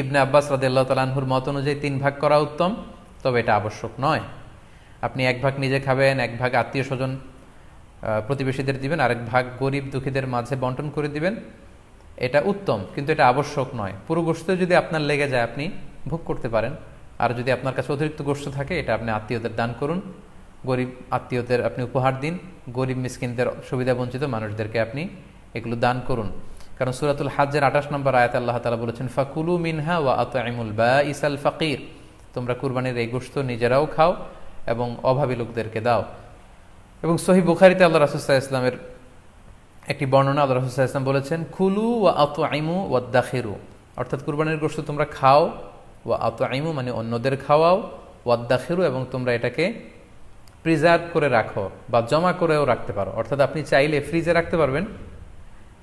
ইবনে আব্বাস রাদিল্লাহ তালাহুর মত অনুযায়ী তিন ভাগ করা উত্তম, তবে এটা আবশ্যক নয়। আপনি এক ভাগ নিজে খাবেন, এক ভাগ আত্মীয় স্বজন প্রতিবেশীদের দিবেন, আরেক ভাগ গরিব দুঃখীদের মাঝে বন্টন করে দিবেন। এটা উত্তম, কিন্তু এটা আবশ্যক নয়। পুরো গোষ্ঠ যদি আপনার লেগে যায়, আপনি ভোগ করতে পারেন। আর যদি আপনার কাছে অতিরিক্ত গোষ্ঠ থাকে, এটা আপনি আত্মীয়দের দান করুন। গরিব আত্মীয়দের আপনি উপহার দিন, গরিব মিসকিনদের সুবিধা বঞ্চিত মানুষদেরকে আপনি এগুলো দান করুন। কারণ সুরাতুল হাজের আঠাশ নম্বর আয়াত আল্লাহ তালা বলেছেন, ফাকুলু মিনহা ওয়া আতআইমুল বা ইসাল ফাকির। তোমরা কুরবানির এই গোষ্ঠ নিজেরাও খাও এবং অভাবী লোকদেরকে দাও। এবং সহি বুখারিতে আল্লাহ রাসুসাহ ইসলামের একটি বর্ণনা আল্লাহ রাসুসাহ ইসলাম বলেছেন খুলু ওয়া আত আইমু ওয়া দাখিরু অর্থাৎ কুরবানির গোষ্ঠ তোমরা খাও, ওয়া আত আইমু মানে অন্যদের খাওয়াও, ওয়া দাখিরু এবং তোমরা এটাকে প্রিজার্ভ করে রাখো বা জমা করেও রাখতে পারো। অর্থাৎ আপনি চাইলে ফ্রিজে রাখতে পারবেন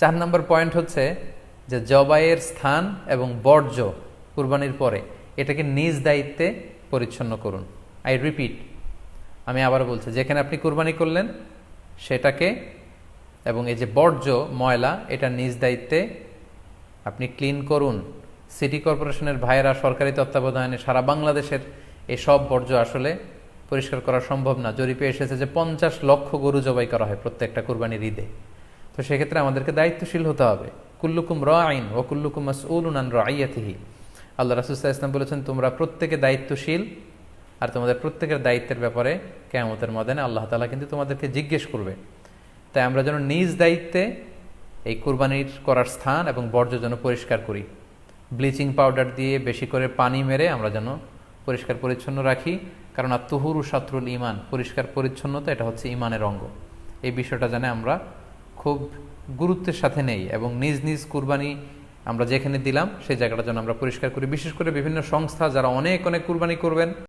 চার নম্বর পয়েন্ট হচ্ছে যে জবাইয়ের স্থান এবং বর্জ্য কুরবানির পরে এটাকে নিজ দায়িত্বে পরিচ্ছন্ন করুন। আই রিপিট আমি আবার বলছি, যেখানে আপনি কুরবানি করলেন, সেটাকে এবং এই যে বর্জ্য, ময়লা, এটা নিজ দায়িত্বে আপনি ক্লিন করুন। সিটি কর্পোরেশনের ভাইয়েরা সরকারি তত্ত্বাবধানে সারা বাংলাদেশের এই সব বর্জ্য আসলে পরিষ্কার করা সম্ভব না। জরিপে এসেছে যে পঞ্চাশ লক্ষ গরু জবাই করা হয় প্রত্যেকটা কুরবানির ঈদে। তো সেক্ষেত্রে আমাদেরকে দায়িত্বশীল হতে হবে। কুল্লুকুম র আইন ও কুল্লুকুম মাসউলুন আন রাইয়াতিহি আল্লাহ রাসুল্লাহ ইসলাম বলেছেন, তোমরা প্রত্যেকে দায়িত্বশীল আর তোমাদের প্রত্যেকের দায়িত্বের ব্যাপারে কেমতের ময়দানে আল্লাহ তালা কিন্তু তোমাদেরকে জিজ্ঞেস করবে। তাই আমরা যেন নিজ দায়িত্বে এই কুরবানির করার স্থান এবং বর্জ্য যেন পরিষ্কার করি। ব্লিচিং পাউডার দিয়ে বেশি করে পানি মেরে আমরা যেন পরিষ্কার পরিচ্ছন্ন রাখি। কারণ আর তুহুরু সাত্রুল ইমান পরিষ্কার পরিচ্ছন্নতা এটা হচ্ছে ইমানের অঙ্গ। এই বিষয়টা জানে আমরা খুব গুরুত্বের সাথে নেই এবং নিজ নিজ কুরবানি আমরা যেখানে দিলাম, সেই জায়গাটা যেন আমরা পরিষ্কার করি। বিশেষ করে বিভিন্ন সংস্থা যারা অনেক অনেক কুরবানি করবেন